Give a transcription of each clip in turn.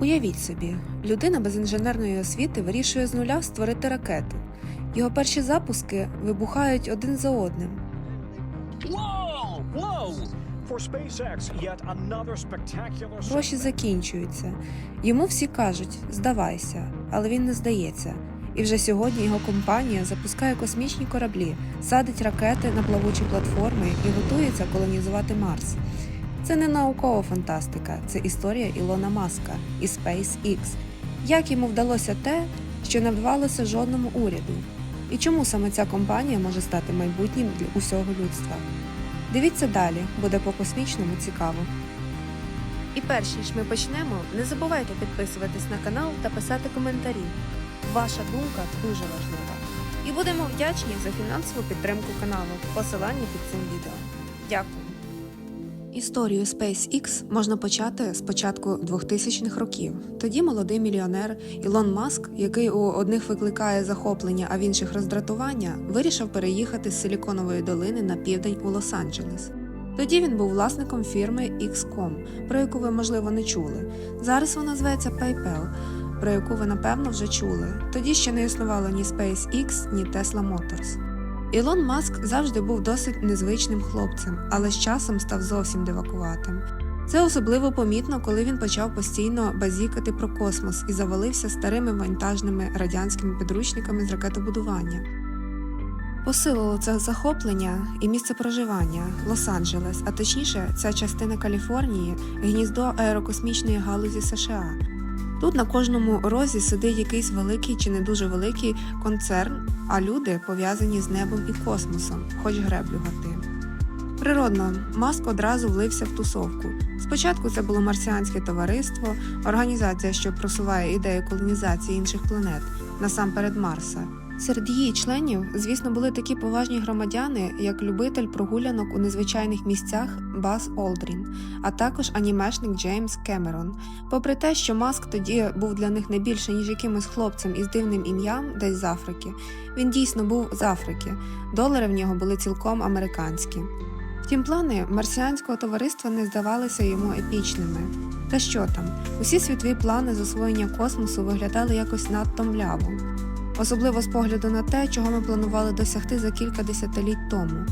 Уявіть собі, людина без інженерної освіти вирішує з нуля створити ракету. Його перші запуски вибухають один за одним. Гроші закінчуються. Йому всі кажуть здавайся, але він не здається. І вже сьогодні його компанія запускає космічні кораблі, садить ракети на плавучі платформи і готується колонізувати Марс. Це не наукова фантастика, це історія Ілона Маска і SpaceX. Як йому вдалося те, що не вдавалося жодному уряду? І чому саме ця компанія може стати майбутнім для усього людства? Дивіться далі, буде по космічному цікаво. І перш ніж ми почнемо, не забувайте підписуватись на канал та писати коментарі. Ваша думка дуже важлива. І будемо вдячні за фінансову підтримку каналу. Посилання під цим відео. Дякую. Історію SpaceX можна почати з початку 2000-х років. Тоді молодий мільйонер Ілон Маск, який у одних викликає захоплення, а в інших роздратування, вирішив переїхати з Силіконової долини на південь у Лос-Анджелес. Тоді він був власником фірми XCOM, про яку ви, можливо, не чули. Зараз вона зветься PayPal, про яку ви напевно вже чули. Тоді ще не існувало ні SpaceX, ні Tesla Motors. Ілон Маск завжди був досить незвичним хлопцем, але з часом став зовсім дивакуватим. Це особливо помітно, коли він почав постійно базікати про космос і завалився старими вантажними радянськими підручниками з ракетобудування. Посилило це захоплення і місце проживання Лос-Анджелес, а точніше, ця частина Каліфорнії, гніздо аерокосмічної галузі США. Тут на кожному розі сидить якийсь великий чи не дуже великий концерн, а люди пов'язані з небом і космосом, хоч греблю гати. Природно, Маск одразу влився в тусовку. Спочатку це було марсіанське товариство, організація, що просуває ідею колонізації інших планет, насамперед Марса. Серед її членів, звісно, були такі поважні громадяни, як любитель прогулянок у незвичайних місцях Баз Олдрін, а також анімешник Джеймс Кемерон. Попри те, що Маск тоді був для них не більше, ніж якимось хлопцем із дивним ім'ям десь з Африки, він дійсно був з Африки, долари в нього були цілком американські. Втім, плани марсіанського товариства не здавалися йому епічними. Та що там, усі світові плани з освоєння космосу виглядали якось надто мляво особливо з погляду на те, чого ми планували досягти за кілька десятиліть тому.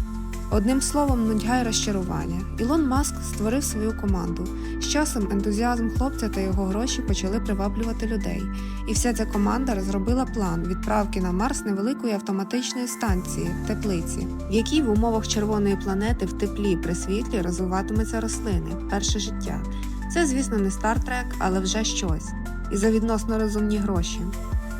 Одним словом, нудьга й розчарування. Ілон Маск створив свою команду. З часом ентузіазм хлопця та його гроші почали приваблювати людей, і вся ця команда розробила план відправки на Марс невеликої автоматичної станції теплиці, в якій в умовах червоної планети в теплі при світлі розвиватимуться рослини, перше життя. Це, звісно, не Стартрек, але вже щось. І за відносно розумні гроші.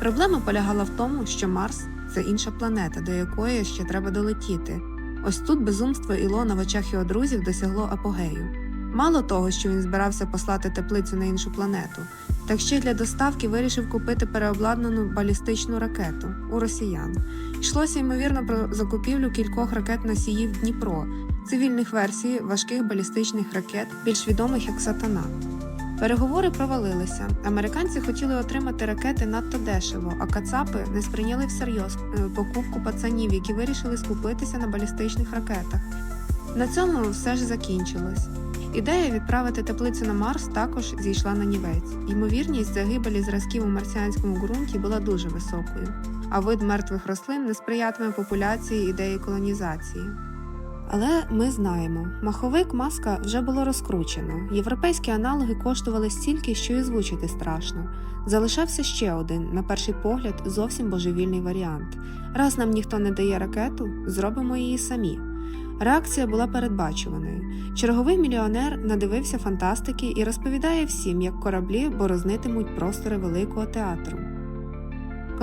Проблема полягала в тому, що Марс це інша планета, до якої ще треба долетіти. Ось тут безумство Ілона в очах його друзів досягло апогею. Мало того, що він збирався послати теплицю на іншу планету, так ще й для доставки вирішив купити переобладнану балістичну ракету у росіян. Йшлося ймовірно про закупівлю кількох ракет носіїв Дніпро, цивільних версій важких балістичних ракет, більш відомих як Сатана. Переговори провалилися. Американці хотіли отримати ракети надто дешево, а кацапи не сприйняли всерйоз е, покупку пацанів, які вирішили скупитися на балістичних ракетах. На цьому все ж закінчилось. Ідея відправити теплицю на Марс також зійшла на нівець. Ймовірність загибелі зразків у марсіанському ґрунті була дуже високою, а вид мертвих рослин не сприятиме популяції ідеї колонізації. Але ми знаємо, маховик маска вже було розкручено. Європейські аналоги коштували стільки, що і звучити страшно. Залишався ще один, на перший погляд, зовсім божевільний варіант. Раз нам ніхто не дає ракету, зробимо її самі. Реакція була передбачуваною. Черговий мільйонер надивився фантастики і розповідає всім, як кораблі борознитимуть простори великого театру.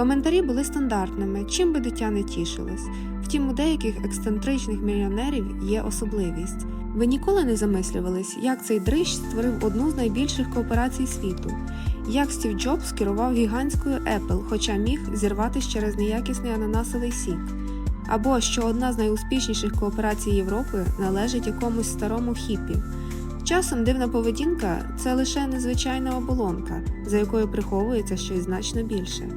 Коментарі були стандартними, чим би дитя не тішилось. Втім, у деяких ексцентричних мільйонерів є особливість. Ви ніколи не замислювались, як цей дрищ створив одну з найбільших кооперацій світу, як Стів Джобс керував гігантською Apple, хоча міг зірватися через неякісний ананасовий сік, або що одна з найуспішніших кооперацій Європи належить якомусь старому хіпі. Часом дивна поведінка це лише незвичайна оболонка, за якою приховується щось значно більше.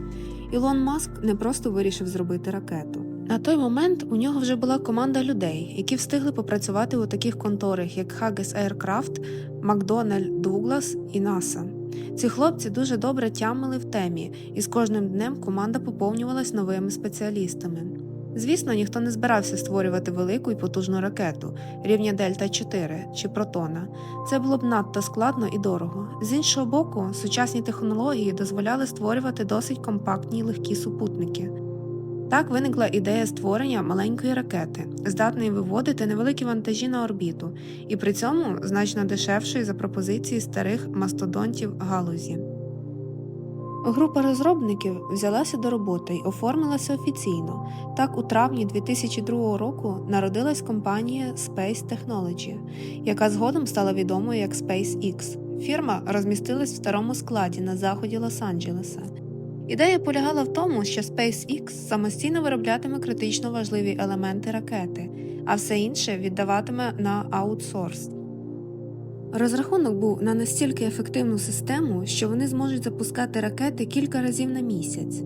Ілон Маск не просто вирішив зробити ракету. На той момент у нього вже була команда людей, які встигли попрацювати у таких конторах, як Haggis Aircraft, McDonnell Douglas і NASA. Ці хлопці дуже добре тямили в темі, і з кожним днем команда поповнювалась новими спеціалістами. Звісно, ніхто не збирався створювати велику і потужну ракету рівня Дельта 4 чи Протона. Це було б надто складно і дорого. З іншого боку, сучасні технології дозволяли створювати досить компактні й легкі супутники. Так виникла ідея створення маленької ракети, здатної виводити невеликі вантажі на орбіту, і при цьому значно дешевшої за пропозиції старих мастодонтів галузі. Група розробників взялася до роботи й оформилася офіційно. Так, у травні 2002 року народилась компанія Space Technology, яка згодом стала відомою як SpaceX. Фірма розмістилась в старому складі на заході Лос-Анджелеса. Ідея полягала в тому, що SpaceX самостійно вироблятиме критично важливі елементи ракети, а все інше віддаватиме на аутсорс. Розрахунок був на настільки ефективну систему, що вони зможуть запускати ракети кілька разів на місяць,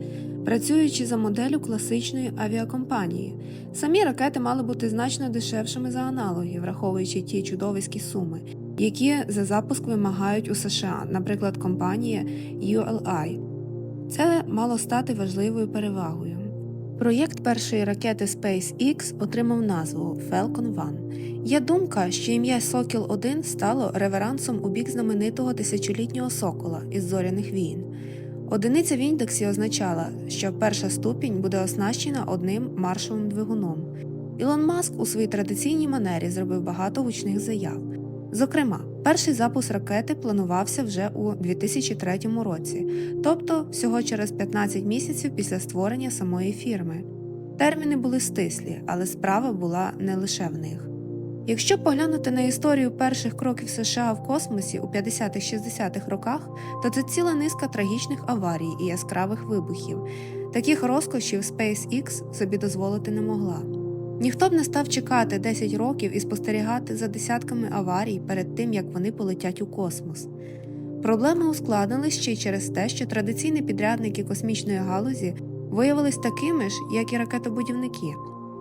працюючи за моделлю класичної авіакомпанії. Самі ракети мали бути значно дешевшими за аналоги, враховуючи ті чудовиські суми, які за запуск вимагають у США, наприклад, компанія ULI. Це мало стати важливою перевагою. Проєкт першої ракети SpaceX отримав назву Falcon 1. Є думка, що ім'я Сокіл 1 стало реверансом у бік знаменитого тисячолітнього сокола із зоряних війн. Одиниця в індексі означала, що перша ступінь буде оснащена одним маршовим двигуном. Ілон Маск у своїй традиційній манері зробив багато гучних заяв. Зокрема, перший запуск ракети планувався вже у 2003 році, тобто всього через 15 місяців після створення самої фірми. Терміни були стислі, але справа була не лише в них. Якщо поглянути на історію перших кроків США в космосі у 50-60-х роках, то це ціла низка трагічних аварій і яскравих вибухів. Таких розкошів SpaceX собі дозволити не могла. Ніхто б не став чекати 10 років і спостерігати за десятками аварій перед тим, як вони полетять у космос. Проблеми ускладнились ще й через те, що традиційні підрядники космічної галузі виявились такими ж, як і ракетобудівники.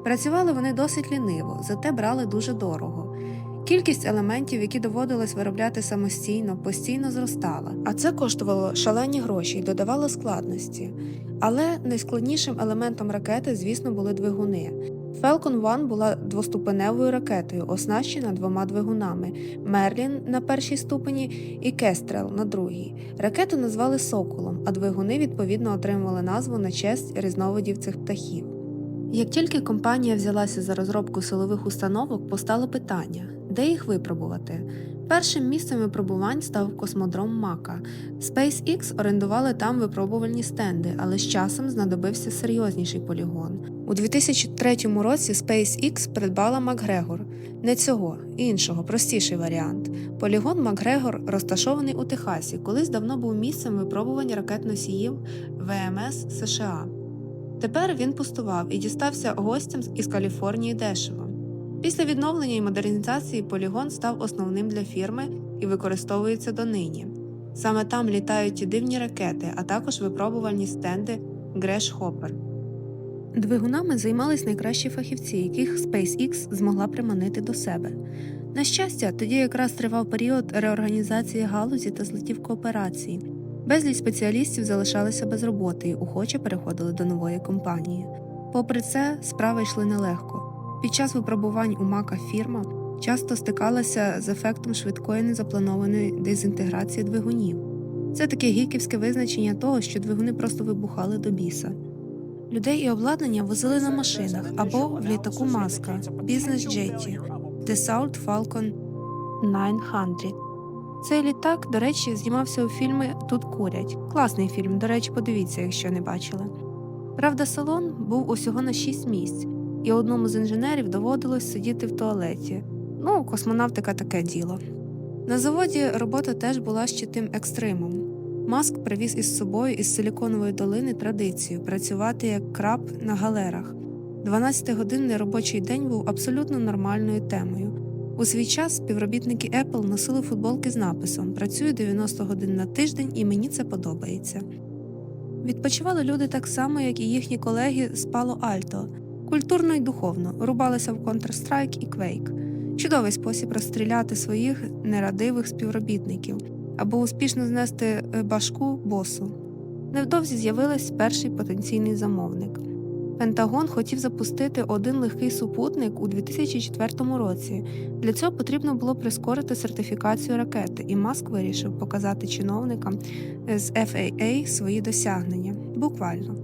Працювали вони досить ліниво, зате брали дуже дорого. Кількість елементів, які доводилось виробляти самостійно, постійно зростала, а це коштувало шалені гроші і додавало складності. Але найскладнішим елементом ракети, звісно, були двигуни. Falcon 1 була двоступеневою ракетою, оснащена двома двигунами Мерлін на першій ступені і Кестрел на другій. Ракету назвали Соколом, а двигуни відповідно отримували назву на честь різновидів цих птахів. Як тільки компанія взялася за розробку силових установок, постало питання, де їх випробувати. Першим місцем випробувань став космодром Мака. SpaceX орендували там випробувальні стенди, але з часом знадобився серйозніший полігон. У 2003 році SpaceX придбала Макгрегор. Не цього, іншого, простіший варіант. Полігон Макгрегор розташований у Техасі, колись давно був місцем випробування ракет-носіїв ВМС США. Тепер він пустував і дістався гостям із Каліфорнії дешево. Після відновлення і модернізації полігон став основним для фірми і використовується донині. Саме там літають ті дивні ракети, а також випробувальні стенди Греш Хоппер. Двигунами займались найкращі фахівці, яких SpaceX змогла приманити до себе. На щастя, тоді якраз тривав період реорганізації галузі та злетів кооперації. Безліч спеціалістів залишалися без роботи і охоче переходили до нової компанії. Попри це, справи йшли нелегко. Під час випробувань у Мака фірма часто стикалася з ефектом швидкої незапланованої дезінтеграції двигунів. Це таке гіківське визначення того, що двигуни просто вибухали до біса. Людей і обладнання возили на машинах або в літаку Маска бізнес-джеті Dassault Falcon 900. Цей літак, до речі, знімався у фільмі Тут курять. Класний фільм, до речі, подивіться, якщо не бачили. Правда, салон був усього на 6 місць, і одному з інженерів доводилось сидіти в туалеті. Ну, космонавтика таке діло. На заводі робота теж була ще тим екстримом. Маск привіз із собою із силіконової долини традицію працювати як краб на галерах. 12-годинний робочий день був абсолютно нормальною темою. У свій час співробітники Apple носили футболки з написом Працюю 90 годин на тиждень і мені це подобається. Відпочивали люди так само, як і їхні колеги з Palo Alto, культурно й духовно, рубалися в Counter-Strike і Quake. Чудовий спосіб розстріляти своїх нерадивих співробітників. Або успішно знести е, башку босу. Невдовзі з'явився перший потенційний замовник. Пентагон хотів запустити один легкий супутник у 2004 році. Для цього потрібно було прискорити сертифікацію ракети, і Маск вирішив показати чиновникам з FAA свої досягнення. Буквально.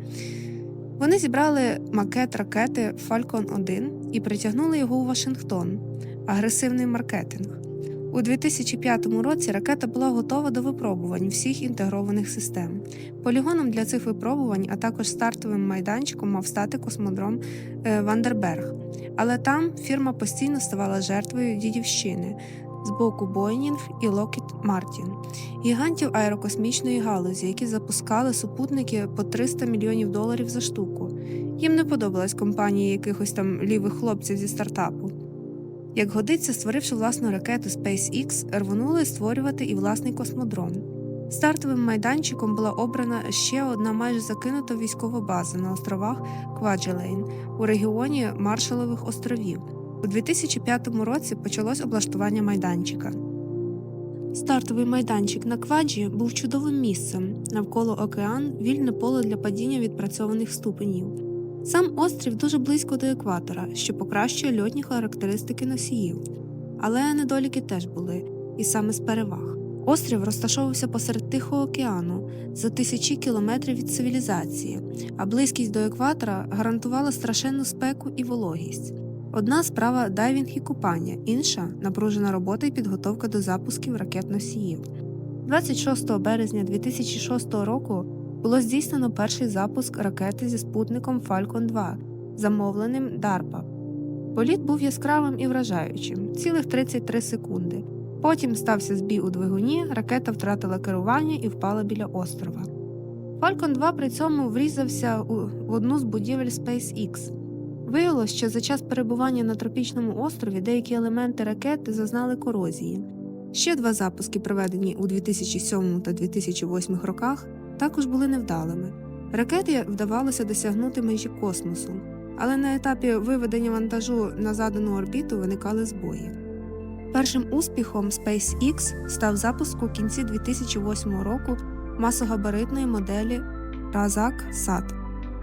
Вони зібрали макет ракети Falcon 1 і притягнули його у Вашингтон. Агресивний маркетинг. У 2005 році ракета була готова до випробувань всіх інтегрованих систем. Полігоном для цих випробувань, а також стартовим майданчиком мав стати космодром е, Вандерберг. Але там фірма постійно ставала жертвою дідівщини з боку Boeing і Lockheed Martin, гігантів аерокосмічної галузі, які запускали супутники по 300 мільйонів доларів за штуку. Їм не подобалась компанія якихось там лівих хлопців зі стартапу. Як годиться, створивши власну ракету SpaceX, рвонули створювати і власний космодром. Стартовим майданчиком була обрана ще одна майже закинута військова база на островах Кваджелейн у регіоні Маршалових островів. У 2005 році почалось облаштування майданчика. Стартовий майданчик на Кваджі був чудовим місцем навколо океан, вільне поле для падіння відпрацьованих ступенів. Сам острів дуже близько до екватора, що покращує льотні характеристики носіїв. Але недоліки теж були, і саме з переваг. Острів розташовувався посеред Тихого океану за тисячі кілометрів від цивілізації, а близькість до екватора гарантувала страшенну спеку і вологість. Одна справа дайвінг і купання, інша напружена робота і підготовка до запусків ракет-носіїв. 26 березня 2006 року було здійснено перший запуск ракети зі спутником Falcon 2, замовленим DARPA. Політ був яскравим і вражаючим цілих 33 секунди. Потім стався збій у двигуні, ракета втратила керування і впала біля острова. Falcon 2 при цьому врізався в одну з будівель SpaceX. Виявилось, що за час перебування на тропічному острові деякі елементи ракети зазнали корозії. Ще два запуски, проведені у 2007 та 2008 роках, також були невдалими. Ракеті вдавалося досягнути межі космосу, але на етапі виведення вантажу на задану орбіту виникали збої. Першим успіхом SpaceX став запуск у кінці 2008 року масогабаритної моделі Razak Sat.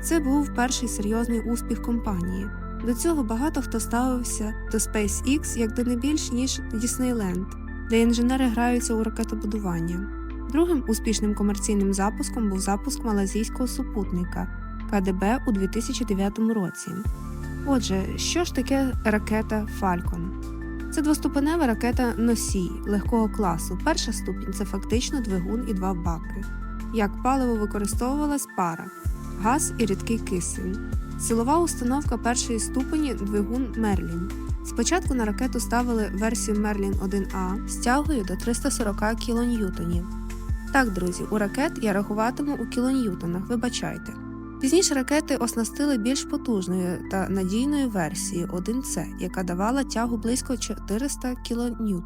Це був перший серйозний успіх компанії. До цього багато хто ставився до SpaceX як до не більш ніж Діснейленд, де інженери граються у ракетобудування. Другим успішним комерційним запуском був запуск малазійського супутника КДБ у 2009 році. Отже, що ж таке ракета Falcon? Це двоступенева ракета носій легкого класу. Перша ступінь це фактично двигун і два баки. Як паливо використовувалась пара, газ і рідкий кисень. Силова установка першої ступені двигун Мерлін. Спочатку на ракету ставили версію Мерлін 1А з тягою до 340 кН. Так, друзі, у ракет я рахуватиму у кілоньютонах, вибачайте. Пізніше ракети оснастили більш потужною та надійною версією 1С, яка давала тягу близько 400 кН.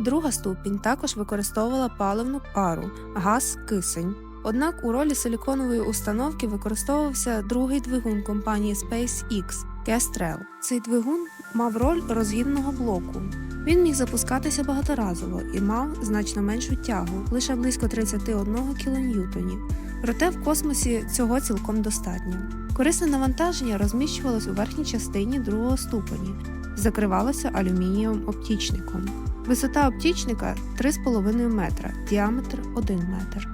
Друга ступінь також використовувала паливну пару газ кисень. Однак у ролі силіконової установки використовувався другий двигун компанії SpaceX Kestrel. Цей двигун мав роль розгінного блоку. Він міг запускатися багаторазово і мав значно меншу тягу, лише близько 31 кН. Проте в космосі цього цілком достатньо. Корисне навантаження розміщувалось у верхній частині другого ступені, закривалося алюмінієвим оптічником. Висота оптічника 3,5 метра, діаметр 1 метр.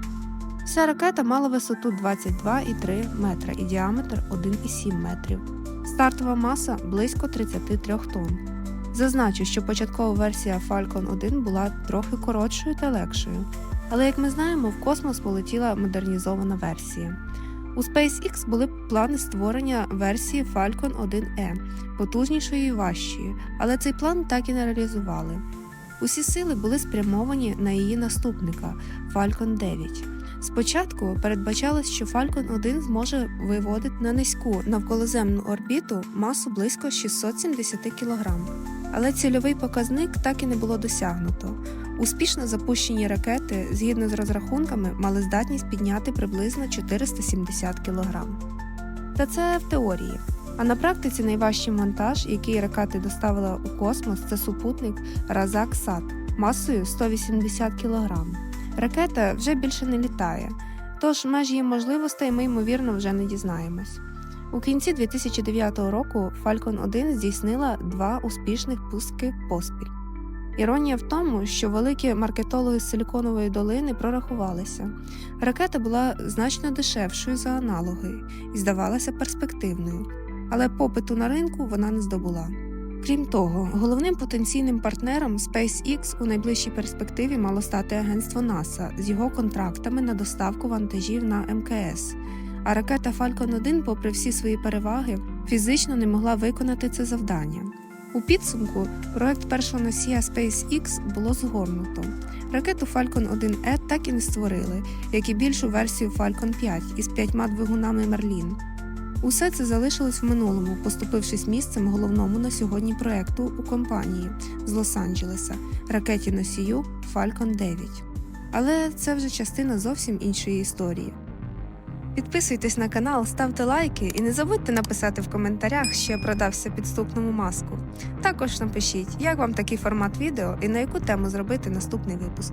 Вся ракета мала висоту 22,3 метра і діаметр 1,7 метрів. Стартова маса близько 33 тонн. Зазначу, що початкова версія Falcon 1 була трохи коротшою та легшою, але як ми знаємо, в космос полетіла модернізована версія. У SpaceX були плани створення версії Falcon 1E, потужнішої і важчої, але цей план так і не реалізували. Усі сили були спрямовані на її наступника Falcon 9. Спочатку передбачалось, що Falcon 1 зможе виводити на низьку навколоземну орбіту масу близько 670 кг. Але цільовий показник так і не було досягнуто. Успішно запущені ракети, згідно з розрахунками, мали здатність підняти приблизно 470 кг. Та це в теорії. А на практиці найважчий монтаж, який ракети доставила у космос, це супутник Разак Сат. масою 180 кг. Ракета вже більше не літає, тож меж її можливостей ми ймовірно вже не дізнаємось. У кінці 2009 року Falcon 1 здійснила два успішних пуски поспіль. Іронія в тому, що великі маркетологи з Силіконової долини прорахувалися. Ракета була значно дешевшою за аналоги і здавалася перспективною, але попиту на ринку вона не здобула. Крім того, головним потенційним партнером SpaceX у найближчій перспективі мало стати агентство НАСА з його контрактами на доставку вантажів на МКС. А ракета Falcon 1, попри всі свої переваги, фізично не могла виконати це завдання. У підсумку проект першого носія SpaceX було згорнуто. Ракету Falcon 1E так і не створили, як і більшу версію Falcon 5 із п'ятьма двигунами Merlin. Усе це залишилось в минулому, поступившись місцем головному на сьогодні проекту у компанії з Лос-Анджелеса ракеті носію Falcon 9. Але це вже частина зовсім іншої історії. Підписуйтесь на канал, ставте лайки і не забудьте написати в коментарях, що я продався підступному маску. Також напишіть, як вам такий формат відео і на яку тему зробити наступний випуск.